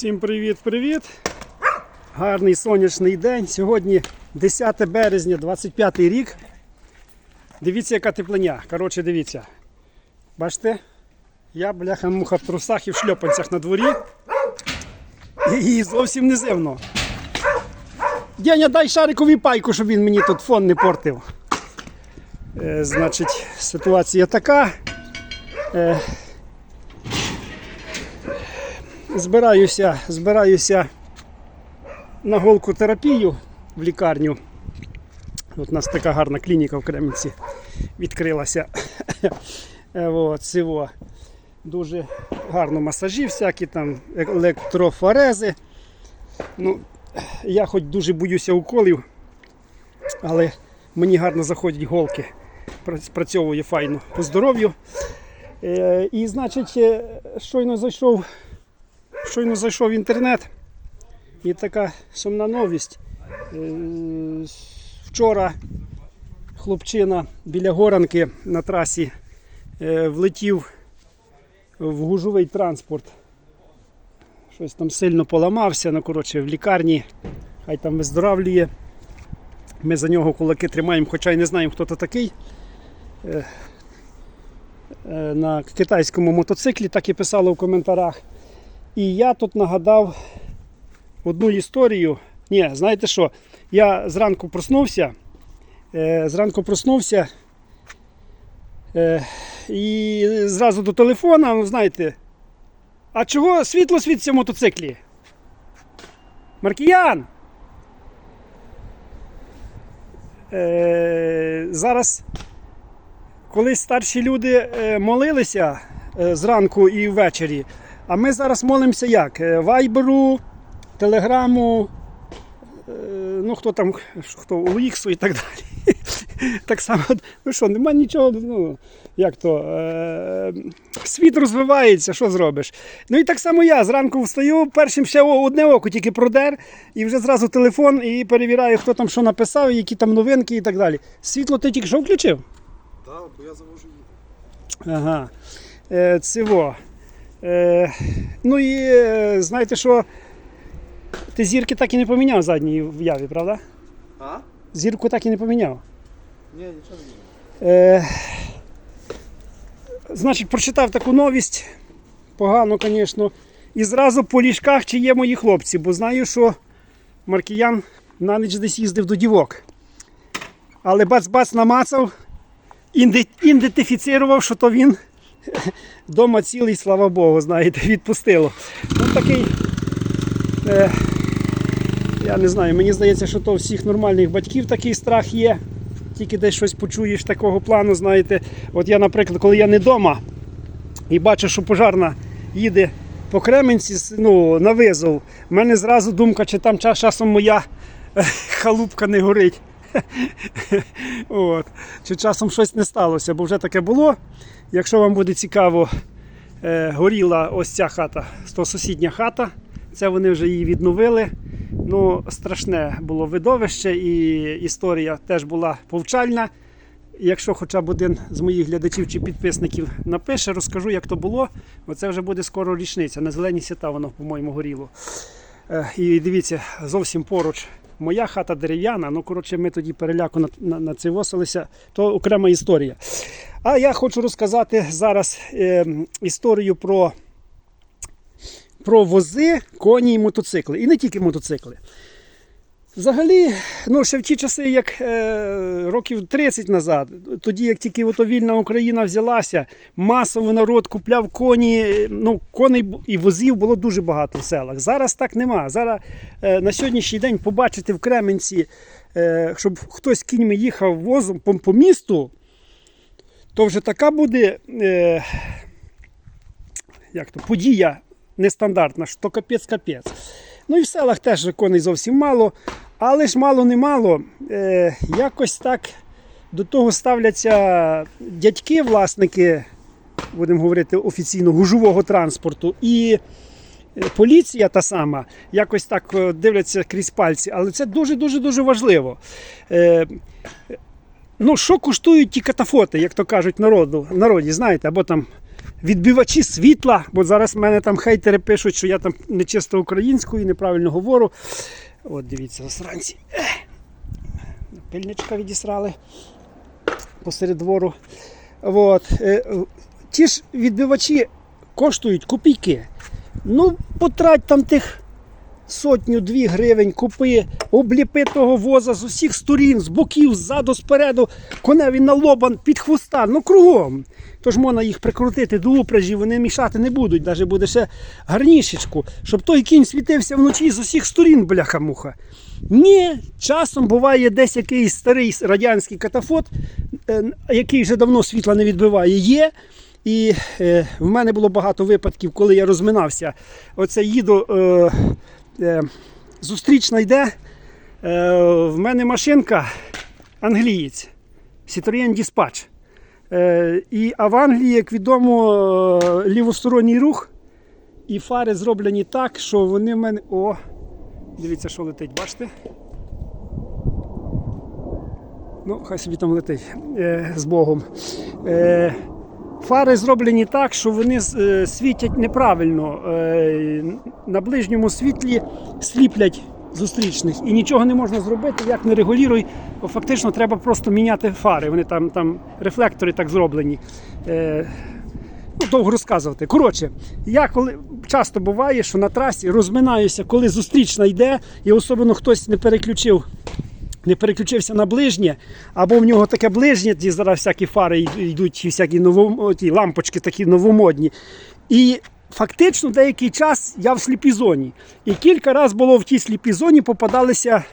Всім привіт-привіт! Гарний сонячний день. Сьогодні 10 березня, 25 рік. Дивіться, яка теплиня. Коротше, дивіться. Бачите? Я, бляха муха в трусах і в шльопанцях на дворі. І, зовсім не зимно. Дяня, дай шарикові пайку, щоб він мені тут фон не портив. Е, значить, ситуація така. Е, збираюся, збираюся на голку терапію в лікарню. От у нас така гарна клініка в Кремінці відкрилася. От, цього. Дуже гарно масажі, всякі там електрофорези. Ну, я хоч дуже боюся уколів, але мені гарно заходять голки. Пра- Спрацьовує файно по здоров'ю. Е, і, значить, е, щойно зайшов Щойно зайшов в інтернет і така сумна новість. Е, Вчора хлопчина біля горанки на трасі е, влетів в гужовий транспорт. Щось там сильно поламався, ну коротше, в лікарні, хай там виздоравлює. Ми за нього кулаки тримаємо, хоча й не знаємо, хто то такий. Е, На китайському мотоциклі так і писало в коментарях. І я тут нагадав одну історію. Ні, знаєте що? Я зранку проснувся. Е, зранку проснувся. Е, і зразу до телефона, ну знаєте. А чого світло світиться в мотоциклі? Маркіян! Е, зараз, коли старші люди молилися зранку і ввечері, а ми зараз молимося як? Е, Вайберу, Телеграму, е, ну хто там, хто OX і так далі. Так само, ну що, нема нічого, ну, як то, е, світ розвивається, що зробиш. Ну і так само я зранку встаю, першим ще одне око тільки продер, і вже зразу телефон і перевіряю, хто там що написав, які там новинки і так далі. Світло ти тільки що включив? Так, бо я завожу їду. Ага. Е, цього. Е, ну і е, знаєте що? Ти зірки так і не поміняв задній в яві, правда? А? Зірку так і не поміняв. Ні, нічого не буде. Е, значить, прочитав таку новість. Погано, звісно. І зразу по ліжках, чи є мої хлопці, бо знаю, що Маркіян на ніч десь їздив до дівок. Але бац-бац намацав, ідентифіцірував, що то він вдома цілий, слава Богу, знаєте, відпустило. Ну такий. Е, я не знаю, мені здається, що то у всіх нормальних батьків такий страх є. Тільки десь щось почуєш такого плану, знаєте. От я, наприклад, коли я не вдома і бачу, що пожарна їде по Кременці ну, на визов, в мене зразу думка, чи там часом моя е, халупка не горить. От. Чи часом щось не сталося, бо вже таке було. Якщо вам буде цікаво, е, горіла ось ця хата, то сусідня хата. Це вони вже її відновили. Ну, страшне було видовище, і історія теж була повчальна. Якщо хоча б один з моїх глядачів чи підписників напише, розкажу, як то було. Оце вже буде скоро річниця. На зелені свята воно, по-моєму, горіло. Е, І дивіться, зовсім поруч моя хата дерев'яна. Ну, коротше, ми тоді переляку на, це восилися, то окрема історія. А я хочу розказати зараз е, історію про, про вози, коні і мотоцикли. І не тільки мотоцикли. Взагалі, ну ще в ті часи, як е, років 30 назад, тоді як тільки ото вільна Україна взялася, масово народ купляв коні. Ну, коней і возів було дуже багато в селах. Зараз так нема. Зараз е, на сьогоднішній день побачити в Кременці, е, щоб хтось кіньми їхав возом по, по місту, то вже така буде е, як то, подія нестандартна, що капець-капець. Ну і в селах теж коней зовсім мало, але ж мало не мало. Е, якось так до того ставляться дядьки, власники, будемо говорити офіційно, гужового транспорту. І е, поліція та сама якось так е, дивляться крізь пальці, але це дуже-дуже дуже важливо. Е, Ну, що коштують ті катафоти, як то кажуть народу, народі, знаєте, або там відбивачі світла, бо зараз в мене там хейтери пишуть, що я там не чисто українською, неправильно говорю. От дивіться, засранці. Пильничка відісрали посеред двору. От. е, Ті ж відбивачі коштують копійки. Ну, потрать там тих сотню-дві гривень, купи, обліпи того воза з усіх сторін, з боків, ззаду, спереду, коневі на лобан, під хвоста, ну кругом. Тож можна їх прикрутити до упряжі, вони мішати не будуть, навіть буде ще гарнішечку, щоб той кінь світився вночі з усіх сторін, бляха-муха. Ні, часом буває десь якийсь старий радянський катафот, е, який вже давно світла не відбиває, є. І е, в мене було багато випадків, коли я розминався. Оце їду, е, зустрічна йде. Е, в мене машинка англієць. Citroën Dispatch. Е, і, а в Англії, як відомо, е, лівосторонній рух. І фари зроблені так, що вони в мене. О! Дивіться, що летить, бачите? Ну, хай собі там летить е, з Богом. Е, фари зроблені так, що вони е, світять неправильно. Е, на ближньому світлі сліплять зустрічних. І нічого не можна зробити, як не регулюй. Фактично треба просто міняти фари. Вони там, там рефлектори так зроблені. Е, Ну, довго розказувати. Коротше, я коли часто буває, що на трасі розминаюся, коли зустрічна йде, і особливо хтось не переключив. Не переключився на ближнє, або в нього таке ближнє, де зараз всякі фари йдуть, всякі новом, лампочки такі новомодні. І фактично деякий час я в сліпій зоні. І кілька разів було в тій сліпій зоні попадалися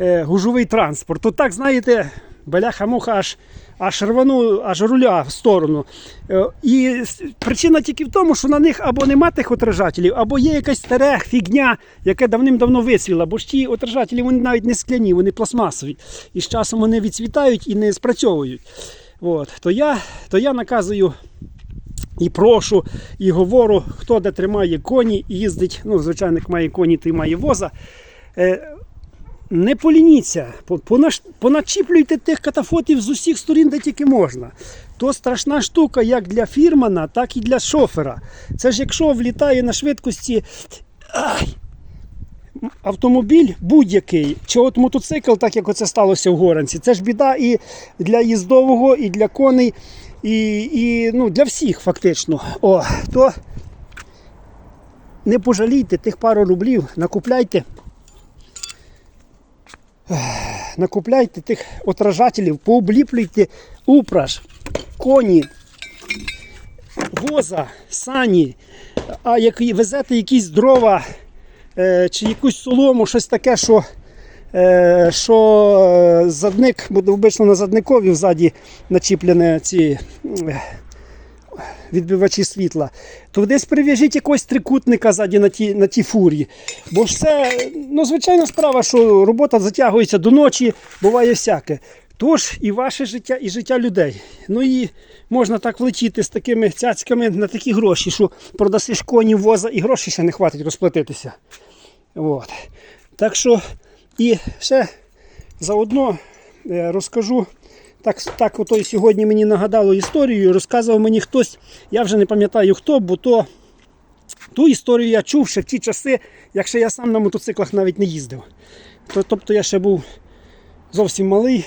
е, гужовий транспорт. То так, знаєте, бляха-муха аж, аж рвану, аж руля в сторону. Е, і причина тільки в тому, що на них або нема тих отражателів, або є якась стара фігня, яка давним-давно висвіла. Бо ж ті отражателі вони навіть не скляні, вони пластмасові. І з часом вони відцвітають і не спрацьовують. От. То, я, то я наказую і прошу, і говорю, хто де тримає коні їздить. Ну, звичайно, як має коні, той має воза. Не полініться, поначіплюйте тих катафотів з усіх сторін, де тільки можна. То страшна штука як для фірмана, так і для шофера. Це ж якщо влітає на швидкості ай, автомобіль будь-який, чи от мотоцикл, так як оце сталося в Горанці, це ж біда і для їздового, і для коней, і, і ну, для всіх фактично. О, то не пожалійте тих пару рублів, накупляйте накупляйте тих отражателів, пообліплюйте упраж, коні, воза, сані, а як везете якісь дрова е, чи якусь солому, щось таке, що, е, що е, задник, буде обично на задникові взаді начіплене ці. Відбивачі світла, то десь прив'яжіть якогось трикутника ззаді на ті, на ті фурі. Бо ж це ну, звичайна справа, що робота затягується до ночі, буває всяке. Тож і ваше життя, і життя людей. Ну і можна так влетіти з такими цяцьками на такі гроші, що продасиш коні воза і гроші ще не хватить розплатитися. От. Так що і ще заодно е, розкажу. Так, так ото і сьогодні мені нагадало історію, розказував мені хтось, я вже не пам'ятаю хто, бо то ту історію я чув ще в ті часи, якщо я сам на мотоциклах навіть не їздив. Тобто я ще був зовсім малий,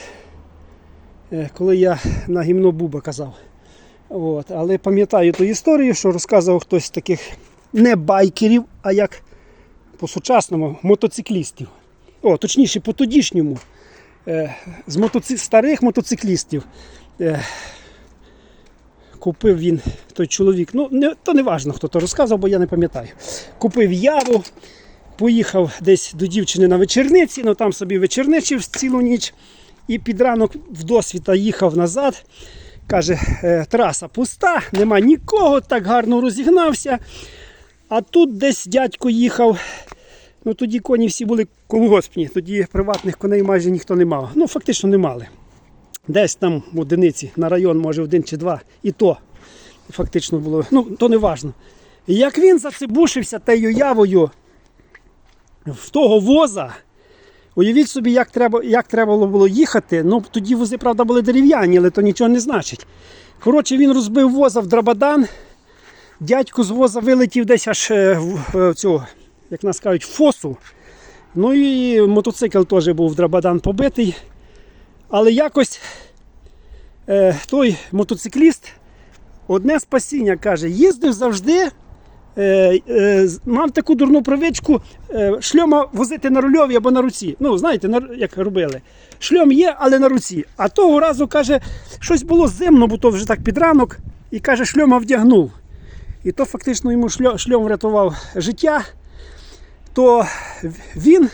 е, коли я на гімно Буба казав. От. Але пам'ятаю ту історію, що розказував хтось з таких не байкерів, а як по-сучасному мотоциклістів. О, точніше, по тодішньому е, з мотоци... старих мотоциклістів. Е, купив він той чоловік. Ну, не, то не важно, хто то розказав, бо я не пам'ятаю. Купив яву, поїхав десь до дівчини на вечірниці, ну там собі вечірничив цілу ніч. І під ранок в досвіта їхав назад. Каже, «Е, траса пуста, нема нікого, так гарно розігнався. А тут десь дядько їхав. Ну тоді коні всі були колгоспні, тоді приватних коней майже ніхто не мав. Ну, фактично не мали. Десь там в одиниці на район, може, один чи два, і то фактично було. Ну, то не важно. Як він зацибушився тею явою в того воза, уявіть собі, як треба, як треба було їхати. Ну, тоді вози, правда, були дерев'яні, але то нічого не значить. Коротше, він розбив воза в Драбадан. Дядько з воза вилетів десь аж е, в, в цю, як нас кажуть, фосу. Ну і мотоцикл теж був Драбадан побитий. Але якось е, той мотоцикліст одне спасіння каже, їздив завжди. Е, е, мав таку дурну привичку е, шльома возити на рульові або на руці. Ну, знаєте, на, як робили. Шльом є, але на руці. А того разу каже, щось було зимно, бо то вже так під ранок, і каже, шльома вдягнув. І то фактично йому шльом врятував життя. То він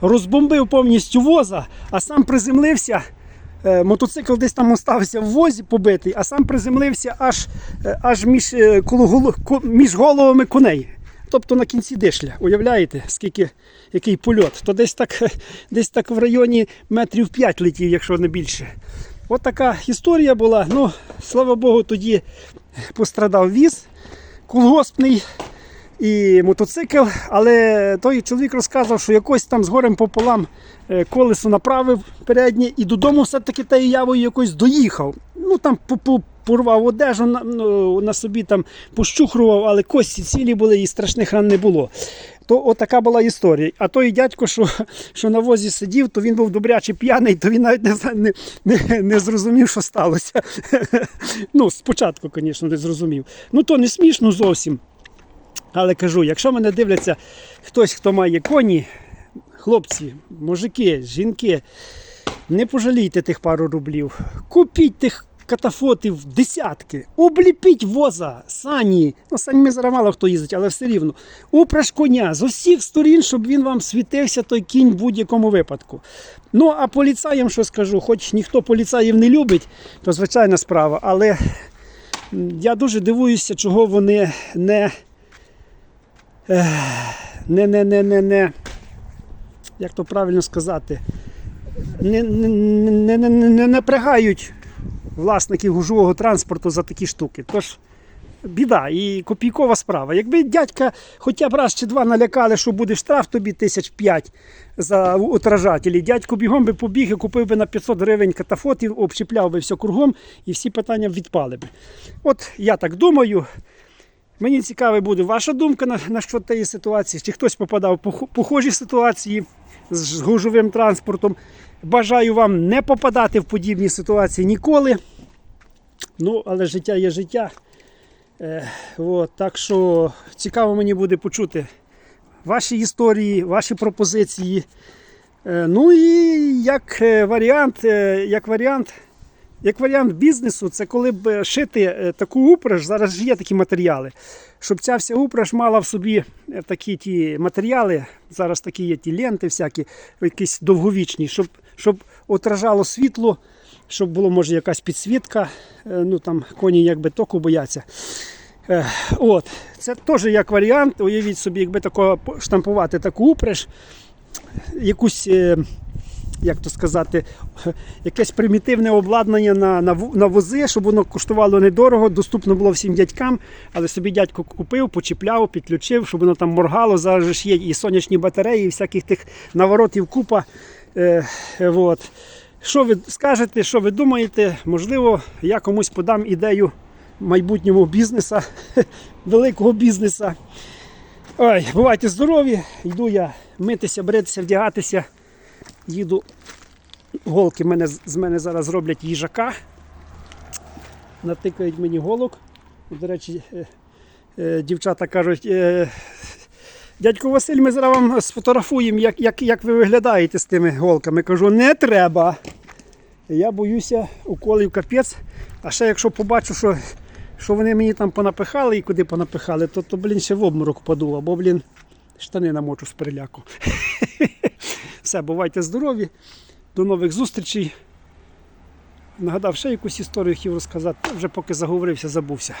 розбомбив повністю воза, а сам приземлився. Е, Мотоцикл десь там остався в возі побитий, а сам приземлився аж, е, аж між, е, між головами коней. Тобто на кінці дишля. Уявляєте, скільки, який польот? То десь так, десь так в районі метрів 5 летів, якщо не більше. От така історія була. Ну, слава Богу, тоді пострадав віз колгоспний і мотоцикл, але той чоловік розказав, що якось там з горем пополам е, колесо направив переднє і додому все-таки тією явою якось доїхав. Ну там по- по- порвав одежу на, ну, на собі там пощухрував, але кості цілі були і страшних ран не було. То отака була історія. А той дядько, що, що на возі сидів, то він був добряче п'яний, то він навіть не, не, не, не зрозумів, що сталося. ну, спочатку, звісно, не зрозумів. Ну то не смішно зовсім. Але кажу, якщо мене дивляться хтось, хто має коні, хлопці, мужики, жінки, не пожалійте тих пару рублів. Купіть тих катафотів десятки, обліпіть воза, сані. Ну, сані зараз мало хто їздить, але все рівно. Упряж коня з усіх сторін, щоб він вам світився, той кінь в будь-якому випадку. Ну, а поліцаям, що скажу, хоч ніхто поліцаїв не любить, то звичайна справа. Але я дуже дивуюся, чого вони не не, не, не, не, не, як то правильно сказати, не, не, не, не, не, напрягають власників гужового транспорту за такі штуки. Тож біда і копійкова справа. Якби дядька хоча б раз чи два налякали, що буде штраф тобі тисяч п'ять за отражателі, дядько бігом би побіг і купив би на 500 гривень катафотів, обчіпляв би все кругом і всі питання відпали б. От я так думаю. Мені цікава буде ваша думка на, на що тієї ситуації, чи хтось попадав в похожі ситуації з гужовим транспортом. Бажаю вам не попадати в подібні ситуації ніколи. Ну, але життя є життя. Е, от, так що цікаво мені буде почути ваші історії, ваші пропозиції. Е, ну і як е, варіант, е, як варіант, як варіант бізнесу, це коли б е, шити е, таку упряж, зараз ж є такі матеріали, щоб ця вся упряж мала в собі е, такі ті матеріали, зараз такі є ті ленти всякі, якісь довговічні, щоб, щоб отражало світло, щоб було, може, якась підсвітка, ну там коні якби току бояться. От, це теж як варіант. Уявіть собі, якби такого штампувати таку упряж, якусь. Е, як то сказати, якесь примітивне обладнання на, на, на вози, щоб воно коштувало недорого, доступно було всім дядькам, але собі дядько купив, почіпляв, підключив, щоб воно там моргало. Зараз ж є і сонячні батареї, і всяких тих наворотів купа. Е, е, от. Що ви скажете, що ви думаєте? Можливо, я комусь подам ідею майбутнього бізнеса, великого бізнеса. Ой, бувайте здорові! Йду я митися, бритися, вдягатися. Їду. Голки мене, з мене зараз зроблять їжака. Натикають мені голок. До речі, е, е, дівчата кажуть, е, дядько Василь, ми зараз вам сфотографуємо, як, як, як ви виглядаєте з тими голками. Кажу, не треба. Я боюся уколів капець. А ще якщо побачу, що, що вони мені там понапихали і куди понапихали, то, то блін, ще в обморок паду, або, блін, штани намочу з переляку. Все, бувайте здорові. До нових зустрічей. Нагадав ще якусь історію хотів розказати, вже поки заговорився, забувся.